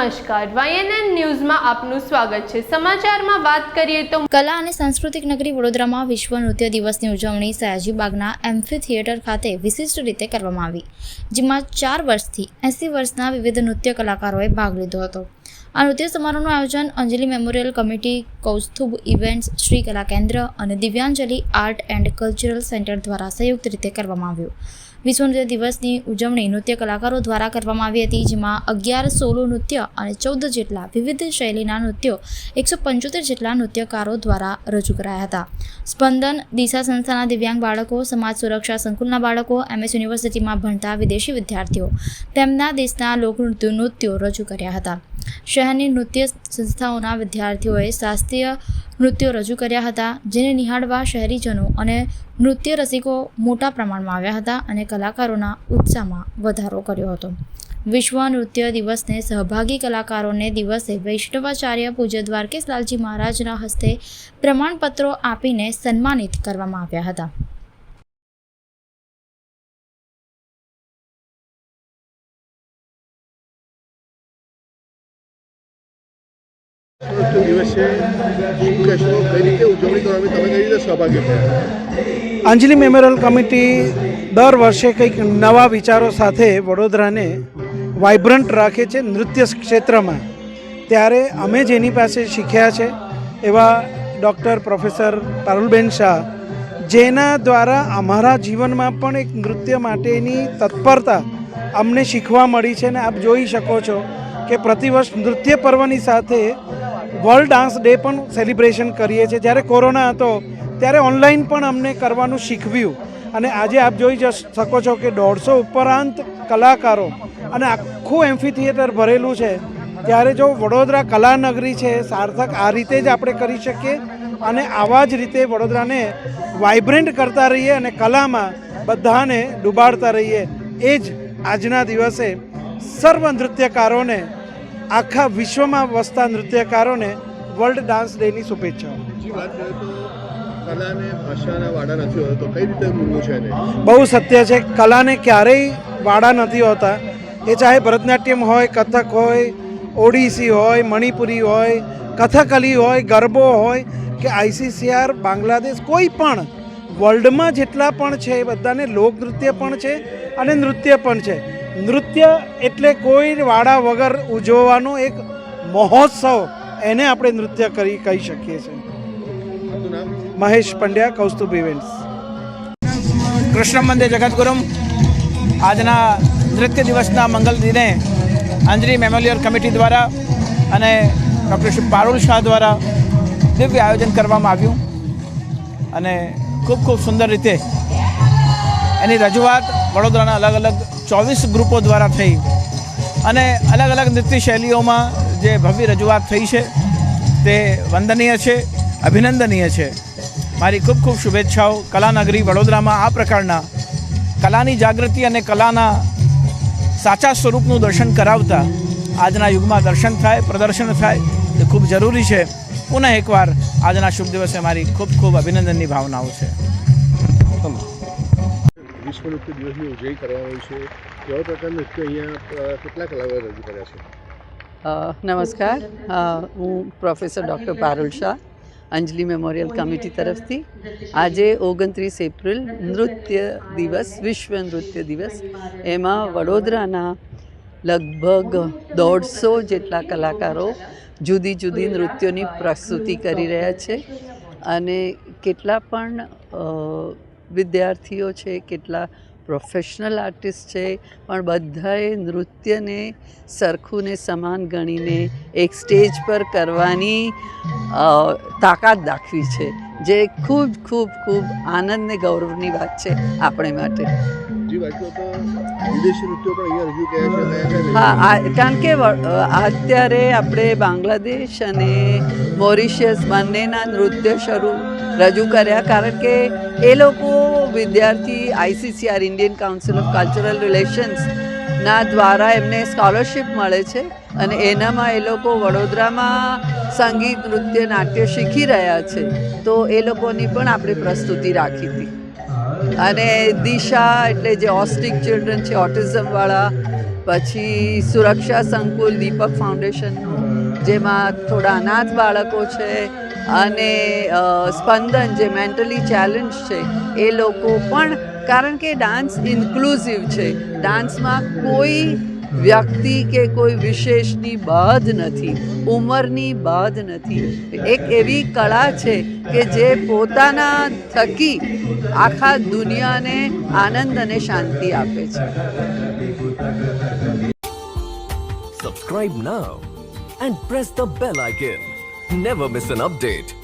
નમસ્કાર. વાયએનએન ન્યૂઝમાં આપનું સ્વાગત છે. સમાચારમાં વાત કરીએ તો કલા અને સાંસ્કૃતિક નગરી વડોદરામાં વિશ્વ નૃત્ય દિવસની ઉજવણી સયાજીબાગના એમ્ફી થિયેટર ખાતે વિશિષ્ટ રીતે કરવામાં આવી, જેમાં ચાર વર્ષથી એંસી વર્ષના વિવિધ નૃત્ય કલાકારોએ ભાગ લીધો હતો. આ નૃત્ય સમારોહનું આયોજન Anjali memorial committee, Kaustubh events, Shri Kala Kendra અને Divyanjali art and cultural centre દ્વારા સંયુક્ત રીતે કરવામાં આવ્યું. વિશ્વ નૃત્ય દિવસની ઉજવણી નૃત્ય કલાકારો દ્વારા કરવામાં આવી હતી, જેમાં અગિયાર સોલો નૃત્ય અને ચૌદ જેટલા વિવિધ શૈલીના નૃત્યો, એકસો પંચોતેર જેટલા નૃત્યકારો દ્વારા રજૂ કરાયા હતા. સ્પંદન, દિશા સંસ્થાના દિવ્યાંગ બાળકો, સમાજ સુરક્ષા સંકુલના બાળકો, એમએસ યુનિવર્સિટીમાં ભણતા વિદેશી વિદ્યાર્થીઓ તેમના દેશના લોકનૃત્યો નૃત્યો રજૂ કર્યા હતા. શહેરની નૃત્ય સંસ્થાઓના વિદ્યાર્થીઓએ શાસ્ત્રીય નૃત્યો રજૂ કર્યા હતા, જેને નિહાળવા શહેરીજનો અને નૃત્ય રસિકો મોટા પ્રમાણમાં આવ્યા હતા અને કલાકારોના ઉત્સાહમાં વધારો કર્યો હતો. વિશ્વ નૃત્ય દિવસને સહભાગી કલાકારોને દિવસે વૈષ્ણવાચાર્ય પૂજ્ય દ્વારકેશ લાલજી મહારાજના હસ્તે પ્રમાણપત્રો આપીને સન્માનિત કરવામાં આવ્યા હતા. નૃત્ય દિવસે શું કઈ રીતે ઉજવણી કરવાની તમે કઈ રીતે સહભાગી થયા? અંજલિ મેમોરિયલ કમિટી દર વર્ષે કંઈક નવા વિચારો સાથે વડોદરાને વાઇબ્રન્ટ રાખે છે નૃત્ય ક્ષેત્રમાં. ત્યારે અમે જેની પાસે શીખ્યા છે એવા ડૉક્ટર પ્રોફેસર પારુલબેન શાહ, જેના દ્વારા અમારા જીવનમાં પણ એક નૃત્ય માટેની તત્પરતા અમને શીખવા મળી છે ને આપ જોઈ શકો છો કે પ્રતિવર્ષ નૃત્ય પર્વની સાથે વર્લ્ડ ડાન્સ ડે પણ સેલિબ્રેશન કરીએ છીએ. જ્યારે કોરોના હતો, ત્યારે ઓનલાઈન પણ અમને કરવાનું શીખવ્યું. અને આજે આપ જોઈ જ શકો છો કે દોઢસો ઉપરાંત કલાકારો અને આખું એમ્ફી થિયેટર ભરેલું છે. ત્યારે જો વડોદરા કલાનગરી છે, સાર્થક આ રીતે જ આપણે કરી શકીએ અને આવા જ રીતે વડોદરાને વાઇબ્રન્ટ કરતા રહીએ અને કલામાં બધાને ડૂબાડતા રહીએ. એ જ આજના દિવસે સર્વ નૃત્યકારોને આખા વિશ્વમાં વસતા નૃત્યકારોને વર્લ્ડ ડાન્સ ડેની શુભેચ્છાઓ. બહુ સત્ય છે કલાને ક્યારેય વાડા નથી હોતા. એ ચાહે ભરતનાટ્યમ હોય કથક હોય ઓડિસી હોય મણિપુરી હોય કથકલી હોય ગરબો હોય કે આઈસીસીઆર બાંગ્લાદેશ કોઈ પણ વર્લ્ડમાં જેટલા પણ છે એ બધાને લોકનૃત્ય પણ છે અને નૃત્ય પણ છે. નૃત્ય એટલે કોઈ વાડા વગર ઉજવવાનો એક મહોત્સવ એને આપણે નૃત્ય કરી કહી શકીએ છીએ. મહેશ પંડ્યા કૌસ્તુભ ઇવેન્ટ્સ કૃષ્ણ મંદિર જગતગુરુમ આજના નૃત્ય દિવસના મંગલ દિને અંજલી મેમોરિયલ કમિટી દ્વારા અને ડૉક્ટર શ્રી પારુલ શાહ દ્વારા દિવ્ય આયોજન કરવામાં આવ્યું અને ખૂબ ખૂબ સુંદર રીતે એની રજૂઆત વડોદરાના અલગ અલગ ચોવીસ ગ્રુપો દ્વારા થઈ. અને અલગ અલગ નૃત્ય શૈલીઓમાં જે ભવ્ય રજૂઆત થઈ છે, તે વંદનીય છે, અભિનંદનીય છે. મારી ખૂબ ખૂબ શુભેચ્છાઓ કલાનગરી વડોદરામાં આ પ્રકારના કલાની જાગૃતિ અને કલાના સાચા સ્વરૂપનું દર્શન કરાવતા આજના યુગમાં દર્શન થાય, પ્રદર્શન થાય એ ખૂબ જરૂરી છે. પુનઃ એકવાર આજના શુભ દિવસે મારી ખૂબ ખૂબ અભિનંદનની ભાવનાઓ છે. વિશ્વ નૃત્ય દિવસની ઉજવણી કરવામાં આવી છે. કેવા પ્રકારનું નૃત્ય અહીંયા કેટલા કલાકારો રજૂ કર્યા છે? નમસ્કાર. હું professor doctor Parul Shah, Anjali memorial committee તરફથી. આજે ઓગણત્રીસ એપ્રિલ નૃત્ય દિવસ, વિશ્વ નૃત્ય દિવસ. એમાં વડોદરાના લગભગ દોઢસો જેટલા કલાકારો જુદી જુદી નૃત્યોની પ્રસ્તુતિ કરી રહ્યા છે. અને કેટલા પણ વિદ્યાર્થીઓ છે, કેટલા પ્રોફેશનલ આર્ટિસ્ટ છે, પણ બધાએ નૃત્યને સરખું ને સમાન ગણીને એક સ્ટેજ પર કરવાની તાકાત દાખવી છે, જે ખૂબ ખૂબ ખૂબ આનંદ ને ગૌરવની વાત છે, આપણે માટે. બીજી આ કારણ કે અત્યારે આપણે બાંગ્લાદેશ અને મોરિશિયસ બંનેના નૃત્ય શરૂ રજૂ કર્યા કારણ કે એ લોકો વિદ્યાર્થી ICCR Indian council of cultural relations ના દ્વારા એમને સ્કોલરશિપ મળે છે અને એનામાં એ લોકો વડોદરામાં સંગીત, નૃત્ય, નાટ્ય શીખી રહ્યા છે. તો એ લોકોની પણ આપણે પ્રસ્તુતિ રાખી હતી. અને દિશા એટલે જે ઓસ્ટિક ચિલ્ડ્રન છે ઓટિઝમવાળા પછી સુરક્ષા સંકુલ, દીપક ફાઉન્ડેશનનું જેમાં થોડા અનાથ બાળકો છે અને સ્પંદન જે મેન્ટલી ચેલેન્જ છે, એ લોકો પણ, કારણ કે ડાન્સ ઇન્ક્લુઝિવ છે, ડાન્સમાં કોઈ વ્યક્તિ કે કોઈ વિશેષની બાધ નથી, ઉંમરની બાધ નથી. એક એવી કળા છે કે જે પોતાના થકી આખા દુનિયાને આનંદ અને શાંતિ આપે છે. Subscribe now and press the bell icon never miss an update.